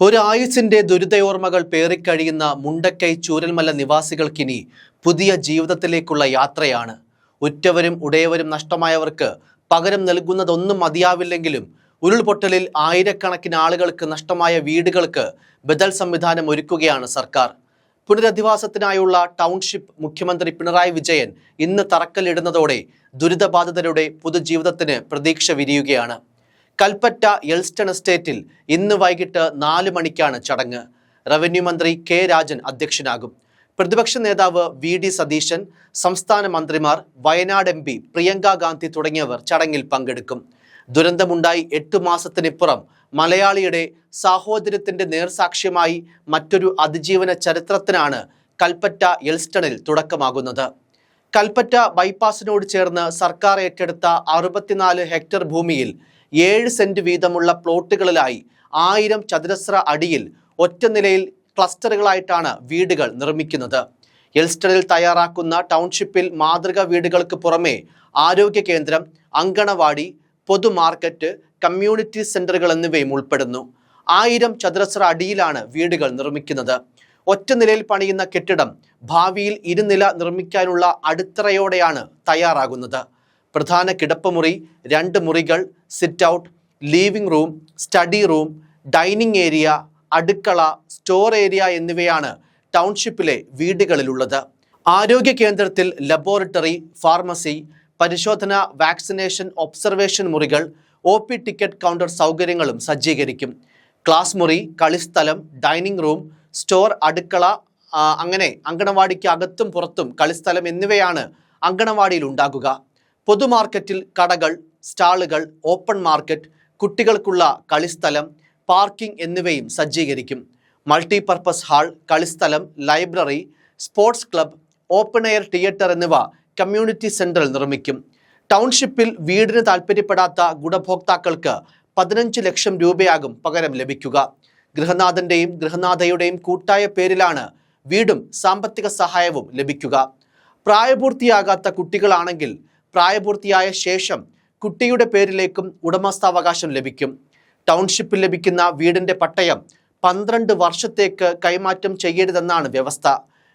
ഒരു ആയുസിന്റെ ദുരിതയോർമ്മകൾ പേറിക്കഴിയുന്ന മുണ്ടക്കൈ ചൂരൽമല നിവാസികൾക്കിനി പുതിയ ജീവിതത്തിലേക്കുള്ള യാത്രയാണ്. ഉറ്റവരും ഉടയവരും നഷ്ടമായവർക്ക് പകരം നൽകുന്നതൊന്നും മതിയാവില്ലെങ്കിലും ഉരുൾപൊട്ടലിൽ ആയിരക്കണക്കിന് ആളുകൾക്ക് നഷ്ടമായ വീടുകൾക്ക് ബദൽ സംവിധാനം ഒരുക്കുകയാണ് സർക്കാർ. പുനരധിവാസത്തിനായുള്ള ടൗൺഷിപ്പ് മുഖ്യമന്ത്രി പിണറായി വിജയൻ ഇന്ന് തറക്കല്ലിടുന്നതോടെ ദുരിതബാധിതരുടെ പുതുജീവിതത്തിന് പ്രതീക്ഷ വിരിയുകയാണ്. കൽപ്പറ്റ എൽസ്റ്റൺ എസ്റ്റേറ്റിൽ ഇന്ന് വൈകിട്ട് നാല് മണിക്കാണ് ചടങ്ങ്. റവന്യൂ മന്ത്രി കെ രാജൻ അധ്യക്ഷനാകും. പ്രതിപക്ഷ നേതാവ് വി ഡി സതീശൻ സംസ്ഥാന മന്ത്രിമാർ വയനാട് എം പി പ്രിയങ്ക ഗാന്ധി തുടങ്ങിയവർ ചടങ്ങിൽ പങ്കെടുക്കും. ദുരന്തമുണ്ടായി എട്ടു മാസത്തിനിപ്പുറം മലയാളിയുടെ സാഹോദര്യത്തിന്റെ നേർസാക്ഷ്യമായി മറ്റൊരു അതിജീവന ചരിത്രത്തിനാണ് കൽപ്പറ്റ എൽസ്റ്റണിൽ തുടക്കമാകുന്നത്. കൽപ്പറ്റ ബൈപ്പാസിനോട് ചേർന്ന് സർക്കാർ ഏറ്റെടുത്ത അറുപത്തിനാല് ഹെക്ടർ ഭൂമിയിൽ ഏഴ് സെന്റ് വീതമുള്ള പ്ലോട്ടുകളിലായി ആയിരം ചതുരശ്ര അടിയിൽ ഒറ്റ നിലയിൽ ക്ലസ്റ്ററുകളായിട്ടാണ് വീടുകൾ നിർമ്മിക്കുന്നത്. എൽസ്റ്ററിൽ തയ്യാറാക്കുന്ന ടൗൺഷിപ്പിൽ മാതൃക വീടുകൾക്ക് പുറമെ ആരോഗ്യ കേന്ദ്രം അങ്കണവാടി പൊതുമാർക്കറ്റ് കമ്മ്യൂണിറ്റി സെന്ററുകൾ എന്നിവയും ഉൾപ്പെടുന്നു. ആയിരം ചതുരശ്ര അടിയിലാണ് വീടുകൾ നിർമ്മിക്കുന്നത്. ഒറ്റ നിലയിൽ പണിയുന്ന കെട്ടിടം ഭാവിയിൽ ഇരുനില നിർമ്മിക്കാനുള്ള അടിത്തറയോടെയാണ് തയ്യാറാകുന്നത്. പ്രധാന കിടപ്പുമുറി രണ്ട് മുറികൾ sit out living room study room dining area അടുക്കള സ്റ്റോർ ഏരിയ എന്നിവയാണ് ടൗൺഷിപ്പിലെ വീടുകളിലുള്ളത്. ആരോഗ്യ കേന്ദ്രത്തിൽ ലബോറട്ടറി ഫാർമസി പരിശോധന വാക്സിനേഷൻ ഒബ്സർവേഷൻ മുറികൾ ഒ പി ടിക്കറ്റ് കൗണ്ടർ സൗകര്യങ്ങളും സജ്ജീകരിക്കും. ക്ലാസ് മുറി കളിസ്ഥലം ഡൈനിങ് റൂം സ്റ്റോർ അടുക്കള അങ്ങനെ അങ്കണവാടിക്ക് അകത്തും പുറത്തും കളിസ്ഥലം എന്നിവയാണ് അങ്കണവാടിയിൽ ഉണ്ടാകുക പൊതുമാർക്കറ്റിൽ കടകൾ സ്റ്റാളുകൾ ഓപ്പൺ മാർക്കറ്റ് കുട്ടികൾക്കുള്ള കളിസ്ഥലം പാർക്കിംഗ് എന്നിവയും സജ്ജീകരിക്കും. Multipurpose hall കളിസ്ഥലം library sports club open air theatre എന്നിവ കമ്മ്യൂണിറ്റി സെന്ററിൽ നിർമ്മിക്കും. ടൗൺഷിപ്പിൽ വീടിന് താൽപ്പര്യപ്പെടാത്ത ഗുണഭോക്താക്കൾക്ക് പതിനഞ്ച് ലക്ഷം രൂപയാകും പകരം ലഭിക്കുക. ഗൃഹനാഥന്റെയും ഗൃഹനാഥയുടെയും കൂട്ടായ പേരിലാണ് വീടും സാമ്പത്തിക സഹായവും ലഭിക്കുക. പ്രായപൂർത്തിയാകാത്ത കുട്ടികളാണെങ്കിൽ പ്രായപൂർത്തിയായ ശേഷം കുട്ടിയുടെ പേരിലേക്കും ഉടമസ്ഥാവകാശം ലഭിക്കും. ടൗൺഷിപ്പിൽ ലഭിക്കുന്ന വീടിന്റെ പട്ടയം പന്ത്രണ്ട് വർഷത്തേക്ക് കൈമാറ്റം ചെയ്യരുതെന്നാണ് വ്യവസ്ഥ.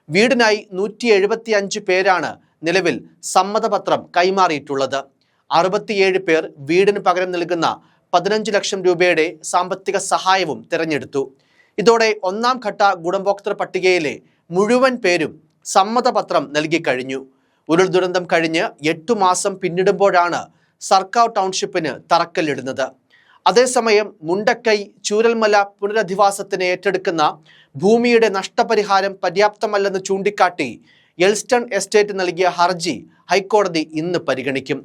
വീടിനായി നൂറ്റി എഴുപത്തി അഞ്ച് പേരാണ് നിലവിൽ സമ്മതപത്രം കൈമാറിയിട്ടുള്ളത്. അറുപത്തിയേഴ് പേർ വീടിന് പകരം നൽകുന്ന പതിനഞ്ച് ലക്ഷം രൂപയുടെ സാമ്പത്തിക സഹായവും തിരഞ്ഞെടുത്തു. ഇതോടെ ഒന്നാം ഘട്ട ഗുണഭോക്തൃ പട്ടികയിലെ മുഴുവൻ പേരും സമ്മതപത്രം നൽകിക്കഴിഞ്ഞു ഉരുൾ ദുരന്തം കഴിഞ്ഞ് എട്ടു മാസം പിന്നിടുമ്പോഴാണ് സർക്കാർ ടൗൺഷിപ്പിന് തറക്കല്ലിടുന്നത്. അതേസമയം മുണ്ടക്കൈ ചൂരൽമല പുനരധിവാസത്തിന് ഏറ്റെടുക്കുന്ന ഭൂമിയുടെ നഷ്ടപരിഹാരം പര്യാപ്തമല്ലെന്ന് ചൂണ്ടിക്കാട്ടി എൽസ്റ്റൺ എസ്റ്റേറ്റ് നൽകിയ ഹർജി ഹൈക്കോടതി ഇന്ന് പരിഗണിക്കും.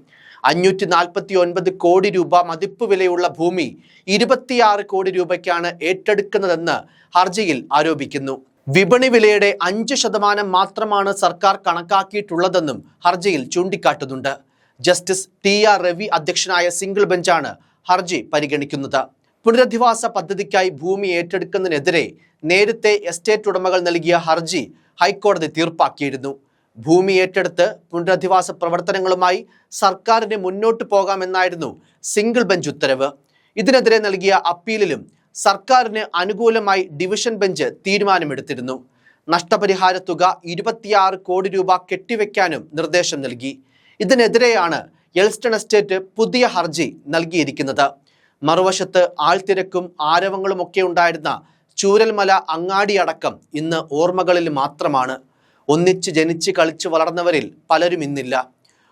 അഞ്ഞൂറ്റി നാൽപ്പത്തി ഒൻപത് കോടി രൂപ മതിപ്പ് വിലയുള്ള ഭൂമി ഇരുപത്തിയാറ് കോടി രൂപയ്ക്കാണ് ഏറ്റെടുക്കുന്നതെന്ന് ഹർജിയിൽ ആരോപിക്കുന്നു. വിപണി വിലയുടെ അഞ്ച് ശതമാനം മാത്രമാണ് സർക്കാർ കണക്കാക്കിയിട്ടുള്ളതെന്നും ഹർജിയിൽ ചൂണ്ടിക്കാട്ടുന്നുണ്ട്. ജസ്റ്റിസ് ടി ആർ രവി അധ്യക്ഷനായ സിംഗിൾ ബെഞ്ചാണ് ഹർജി പരിഗണിക്കുന്നത്. പുനരധിവാസ പദ്ധതിക്കായി ഭൂമി ഏറ്റെടുക്കുന്നതിനെതിരെ നേരത്തെ എസ്റ്റേറ്റ് ഉടമകൾ നൽകിയ ഹർജി ഹൈക്കോടതി തീർപ്പാക്കിയിരുന്നു. ഭൂമി ഏറ്റെടുത്ത് പുനരധിവാസ പ്രവർത്തനങ്ങളുമായി സർക്കാരിന് മുന്നോട്ട് പോകാമെന്നായിരുന്നു സിംഗിൾ ബെഞ്ച് ഉത്തരവ്. ഇതിനെതിരെ നൽകിയ അപ്പീലിലും സർക്കാരിന് അനുകൂലമായി ഡിവിഷൻ ബെഞ്ച് തീരുമാനമെടുത്തിരുന്നു. നഷ്ടപരിഹാര തുക ഇരുപത്തിയാറ് കോടി രൂപ കെട്ടിവെക്കാനും നിർദ്ദേശം നൽകി. ഇതിനെതിരെയാണ് എൽസ്റ്റൺ എസ്റ്റേറ്റ് പുതിയ ഹർജി നൽകിയിരിക്കുന്നത്. മറുവശത്ത് ആൾത്തിരക്കും ആരവങ്ങളുമൊക്കെ ഉണ്ടായിരുന്ന ചൂരൽമല അങ്ങാടിയടക്കം ഇന്ന് ഓർമ്മകളിൽ മാത്രമാണ്. ഒന്നിച്ച് ജനിച്ച് കളിച്ച് വളർന്നവരിൽ പലരും ഇന്നില്ല.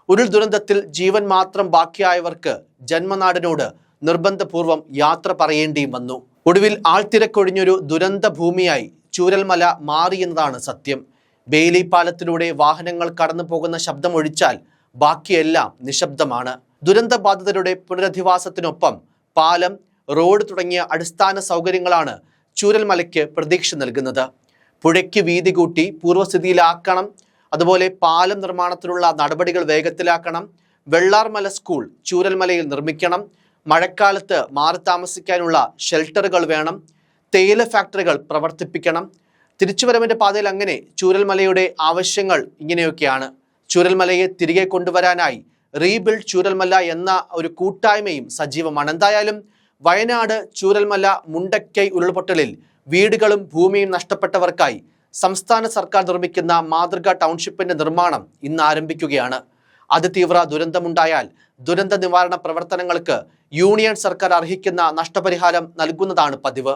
ഉരുൾ ദുരന്തത്തിൽ ജീവൻ മാത്രം ബാക്കിയായവർക്ക് ജന്മനാടിനോട് നിർബന്ധപൂർവം യാത്ര പറയേണ്ടിയും വന്നു. ഒടുവിൽ ആൾത്തിരക്കൊഴിഞ്ഞൊരു ദുരന്ത ഭൂമിയായി ചൂരൽമല മാറിയെന്നതാണ് സത്യം. ബെയിലി പാലത്തിലൂടെ വാഹനങ്ങൾ കടന്നു പോകുന്ന ശബ്ദമൊഴിച്ചാൽ ബാക്കിയെല്ലാം നിശബ്ദമാണ്. ദുരന്തബാധിതരുടെ പുനരധിവാസത്തിനൊപ്പം പാലം റോഡ് തുടങ്ങിയ അടിസ്ഥാന സൗകര്യങ്ങളാണ് ചൂരൽമലയ്ക്ക് പ്രതീക്ഷ നൽകുന്നത്. പുഴയ്ക്ക് വീതി കൂട്ടി പൂർവസ്ഥിതിയിലാക്കണം അതുപോലെ പാലം നിർമ്മാണത്തിനുള്ള നടപടികൾ വേഗത്തിലാക്കണം വെള്ളാർമല സ്കൂൾ ചൂരൽമലയിൽ നിർമ്മിക്കണം മഴക്കാലത്ത് മാറി താമസിക്കാനുള്ള ഷെൽട്ടറുകൾ വേണം തേയില ഫാക്ടറികൾ പ്രവർത്തിപ്പിക്കണം. തിരിച്ചുവരവിന്റെ പാതയിൽ അങ്ങനെ ചൂരൽമലയുടെ ആവശ്യങ്ങൾ ഇങ്ങനെയൊക്കെയാണ്. ചൂരൽമലയെ തിരികെ കൊണ്ടുവരാനായി റീബിൽഡ് ചൂരൽമല എന്ന ഒരു കൂട്ടായ്മയും സജീവമാണ്. എന്തായാലും വയനാട് ചൂരൽമല മുണ്ടക്കൈ ഉരുൾപൊട്ടലിൽ വീടുകളും ഭൂമിയും നഷ്ടപ്പെട്ടവർക്കായി സംസ്ഥാന സർക്കാർ നിർമ്മിക്കുന്ന മാതൃക ടൗൺഷിപ്പിന്റെ നിർമ്മാണം ഇന്ന് ആരംഭിക്കുകയാണ്. അതിതീവ്ര ദുരന്തമുണ്ടായാൽ ദുരന്ത നിവാരണ പ്രവർത്തനങ്ങൾക്ക് യൂണിയൻ സർക്കാർ അർഹിക്കുന്ന നഷ്ടപരിഹാരം നൽകുന്നതാണ് പതിവ്.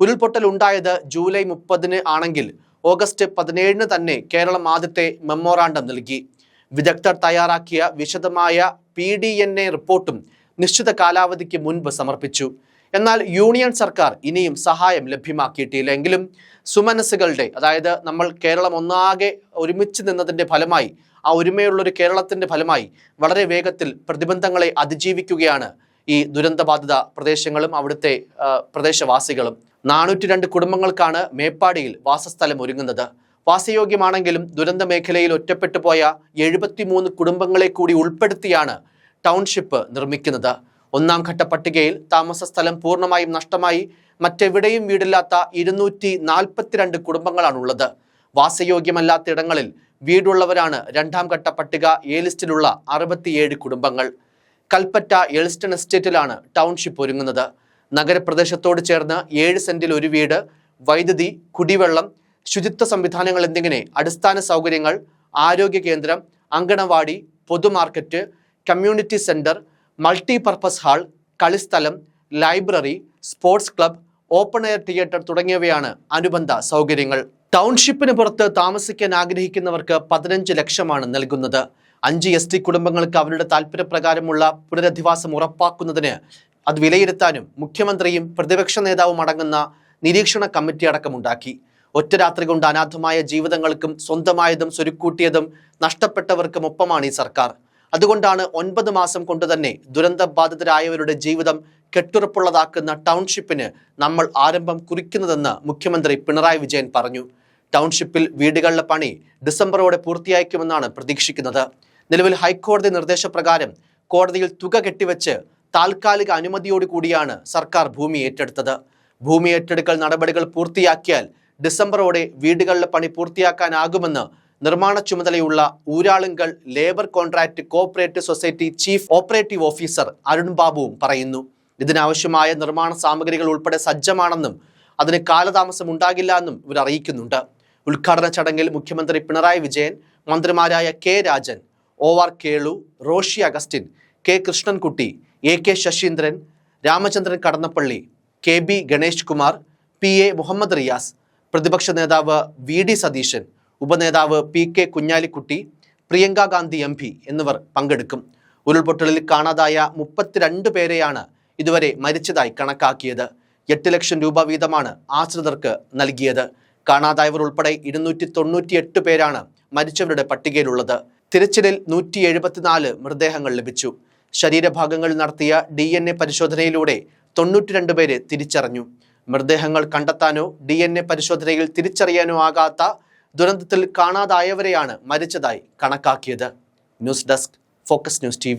ഉരുൾപൊട്ടൽ ഉണ്ടായത് ജൂലൈ മുപ്പതിന് ആണെങ്കിൽ ഓഗസ്റ്റ് പതിനേഴിന് തന്നെ കേരളം ആദ്യത്തെ മെമ്മോറാണ്ടം നൽകി. വിദഗ്ധർ തയ്യാറാക്കിയ വിശദമായ പി ഡി എൻ എ റിപ്പോർട്ടും നിശ്ചിത കാലാവധിക്ക് മുൻപ് സമർപ്പിച്ചു. എന്നാൽ യൂണിയൻ സർക്കാർ ഇനിയും സഹായം ലഭ്യമാക്കിയിട്ടില്ല എങ്കിലും സുമനസ്സുകളുടെ അതായത് നമ്മൾ കേരളം ഒന്നാകെ ഒരുമിച്ച് നിന്നതിന്റെ ഫലമായി ആ ഒരുമയുള്ളൊരു കേരളത്തിന്റെ ഫലമായി വളരെ വേഗത്തിൽ പ്രതിബന്ധങ്ങളെ അതിജീവിക്കുകയാണ് ഈ ദുരന്തബാധിത പ്രദേശങ്ങളും അവിടുത്തെ പ്രദേശവാസികളും. നാനൂറ്റി രണ്ട് കുടുംബങ്ങൾക്കാണ് മേപ്പാടിയിൽ വാസസ്ഥലം ഒരുങ്ങുന്നത്. വാസയോഗ്യമാണെങ്കിലും ദുരന്ത മേഖലയിൽ ഒറ്റപ്പെട്ടു പോയ എഴുപത്തിമൂന്ന് കുടുംബങ്ങളെ കൂടി ഉൾപ്പെടുത്തിയാണ് ടൗൺഷിപ്പ് നിർമ്മിക്കുന്നത്. ഒന്നാം ഘട്ട പട്ടികയിൽ താമസ സ്ഥലം പൂർണമായും നഷ്ടമായി. മറ്റെവിടെയും വീടില്ലാത്ത ഇരുന്നൂറ്റി നാൽപ്പത്തിരണ്ട് കുടുംബങ്ങളാണുള്ളത്. വാസയോഗ്യമല്ലാത്ത ഇടങ്ങളിൽ വീടുള്ളവരാണ് രണ്ടാം ഘട്ട പട്ടിക എ ലിസ്റ്റിലുള്ള അറുപത്തിയേഴ് കുടുംബങ്ങൾ. കൽപ്പറ്റ എൽസ്റ്റൺ എസ്റ്റേറ്റിലാണ് ടൗൺഷിപ്പ് ഒരുങ്ങുന്നത്. നഗരപ്രദേശത്തോട് ചേർന്ന് ഏഴ് സെന്റിൽ ഒരു വീട് വൈദ്യുതി കുടിവെള്ളം ശുചിത്വ സംവിധാനങ്ങൾ എന്നിങ്ങനെ അടിസ്ഥാന സൗകര്യങ്ങൾ ആരോഗ്യ കേന്ദ്രം അങ്കണവാടി പൊതുമാർക്കറ്റ് community centre multipurpose hall കളിസ്ഥലം library sports club open air theatre തുടങ്ങിയവയാണ് അനുബന്ധ സൗകര്യങ്ങൾ. ടൗൺഷിപ്പിന് പുറത്ത് താമസിക്കാൻ ആഗ്രഹിക്കുന്നവർക്ക് പതിനഞ്ച് ലക്ഷമാണ് നൽകുന്നത്. അഞ്ച് എസ് ടി കുടുംബങ്ങൾക്ക് അവരുടെ താല്പര്യപ്രകാരമുള്ള പുനരധിവാസം ഉറപ്പാക്കുന്നതിന് അത് വിലയിരുത്താനും മുഖ്യമന്ത്രിയും പ്രതിപക്ഷ നേതാവും അടങ്ങുന്ന നിരീക്ഷണ കമ്മിറ്റി അടക്കമുണ്ടാക്കി. ഒറ്റ രാത്രി കൊണ്ട് അനാഥമായ ജീവിതങ്ങൾക്കും സ്വന്തമായതും സ്വരുക്കൂട്ടിയതും നഷ്ടപ്പെട്ടവർക്കും ഒപ്പമാണ് ഈ സർക്കാർ. അതുകൊണ്ടാണ് ഒൻപത് മാസം കൊണ്ട് തന്നെ ദുരന്തബാധിതരായവരുടെ ജീവിതം കെട്ടുറപ്പുള്ളതാക്കുന്ന ടൗൺഷിപ്പിന് നമ്മൾ ആരംഭം കുറിക്കുന്നതെന്ന് മുഖ്യമന്ത്രി പിണറായി വിജയൻ പറഞ്ഞു. ടൗൺഷിപ്പിൽ വീടുകളുടെ പണി ഡിസംബറോടെ പൂർത്തിയാക്കുമെന്നാണ് പ്രതീക്ഷിക്കുന്നത്. നിലവിൽ ഹൈക്കോടതി നിർദ്ദേശപ്രകാരം കോടതിയിൽ തുക കെട്ടിവെച്ച് താൽക്കാലിക അനുമതിയോടുകൂടിയാണ് സർക്കാർ ഭൂമി ഏറ്റെടുത്തത്. ഭൂമി ഏറ്റെടുക്കൽ നടപടികൾ പൂർത്തിയാക്കിയാൽ ഡിസംബറോടെ വീടുകളുടെ പണി പൂർത്തിയാക്കാനാകുമെന്ന് നിർമ്മാണ ചുമതലയുള്ള Uralungal labour contract cooperative society chief operative officer Arun ബാബുവും പറയുന്നു. ഇതിനാവശ്യമായ നിർമ്മാണ സാമഗ്രികൾ ഉൾപ്പെടെ സജ്ജമാണെന്നും അതിന് കാലതാമസം ഉണ്ടാകില്ല എന്നും ഇവർ അറിയിക്കുന്നുണ്ട്. ഉദ്ഘാടന ചടങ്ങിൽ മുഖ്യമന്ത്രി പിണറായി വിജയൻ മന്ത്രിമാരായ K Rajan O R Kelu Roshi Augustine K Krishnankutty A K Saseendran Ramachandran Kadannappally K B Ganesh Kumar P A Muhammad Riyas പ്രതിപക്ഷ നേതാവ് V D Satheesan ഉപനേതാവ് P K Kunhalikutty Priyanka Gandhi M P എന്നിവർ പങ്കെടുക്കും. ഉരുൾപൊട്ടലിൽ കാണാതായ മുപ്പത്തിരണ്ട് പേരെയാണ് ഇതുവരെ മരിച്ചതായി കണക്കാക്കിയത്. എട്ട് ലക്ഷം രൂപ വീതമാണ് ആശ്രിതർക്ക് നൽകിയത്. കാണാതായവർ ഉൾപ്പെടെ ഇരുന്നൂറ്റി തൊണ്ണൂറ്റിയെട്ട് പേരാണ് മരിച്ചവരുടെ പട്ടികയിലുള്ളത്. തിരച്ചിലിൽ നൂറ്റി എഴുപത്തിനാല് മൃതദേഹങ്ങൾ ലഭിച്ചു. ശരീരഭാഗങ്ങൾ നടത്തിയ ഡി എൻ എ പരിശോധനയിലൂടെ തൊണ്ണൂറ്റിരണ്ട് പേരെ തിരിച്ചറിഞ്ഞു. മൃതദേഹങ്ങൾ കണ്ടെത്താനോ ഡി എൻ എ പരിശോധനയിൽ തിരിച്ചറിയാനോ ആകാത്ത ദുരന്തത്തിൽ കാണാതായവരെയാണ് മരിച്ചതായി കണക്കാക്കിയത്. News desk focus news T